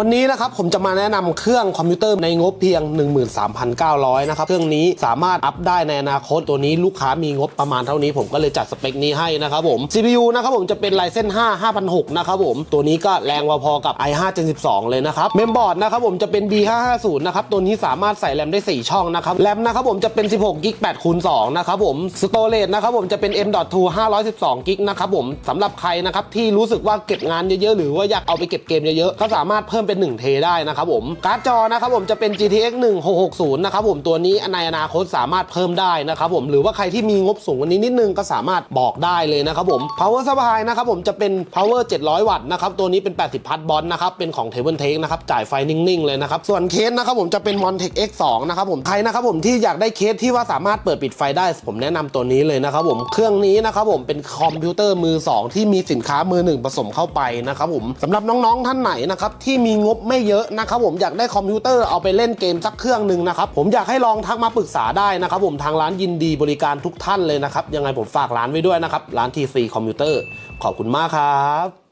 วันนี้นะครับผมจะมาแนะนำเครื่องคอมพิวเตอร์ในงบเพียง 13,900 นะครับ เครื่องนี้สามารถอัพได้ในอนาคตตัวนี้ลูกค้ามีงบประมาณเท่านี้ผมก็เลยจัดสเปคนี้ให้นะครับผม CPU นะครับผมจะเป็น Ryzen 5 5 0 0 นะครับผม ตัวนี้ก็แรงพอๆกับ i5 Gen 12 เลยนะครับ เมมบอร์ดนะครับผมจะเป็น B550 นะครับ ตัวนี้สามารถใส่แรมได้ 4 ช่องนะครับ แรมนะครับผมจะเป็น 16กิก8คูณ2นะครับผม สโตเรจนะครับผมจะเป็น M.2 512กิกนะครับผมสำหรับใครนะครับที่รู้สึกว่าเก็บงานเยอะๆหรือว่าอยากเอาไปเก็บเกมเยอะๆก็สามารถเพิ่มเป็น 1 เทได้นะครับผมการ์ดจอนะครับผมจะเป็น GTX 1660 นะครับผมตัวนี้ในอนาคตสามารถเพิ่มได้นะครับผมหรือว่าใครที่มีงบสูงกว่านี้นิดนึงก็สามารถบอกได้เลยนะครับผม power supply นะครับผมจะเป็น power 700 วัตต์นะครับตัวนี้เป็น 80 พัทบอลนะครับเป็นของ Table Take นะครับจ่ายไฟนิ่งๆเลยนะครับส่วนเคสนะครับผมจะเป็น Montech X2 นะครับผมใครนะครับผมที่อยากได้เคสที่ว่าสามารถเปิดปิดไฟได้ ผมแนะนำตัวนี้เลยนะครับผมเครื่องนี้นะครับผมเป็นคอมพิวเตอร์มือ 2 ที่มีสินค้ามือหนึ่งผสมเข้าไปนะครับผมสำหรับน้องๆท่านไหนนะครับที่มีงบไม่เยอะนะครับผมอยากได้คอมพิวเตอร์เอาไปเล่นเกมสักเครื่องหนึ่งนะครับผมอยากให้ลองทักมาปรึกษาได้นะครับผมทางร้านยินดีบริการทุกท่านเลยนะครับยังไงผมฝากร้านไว้ด้วยนะครับร้านทีซีคอมพิวเตอร์ขอบคุณมากครับ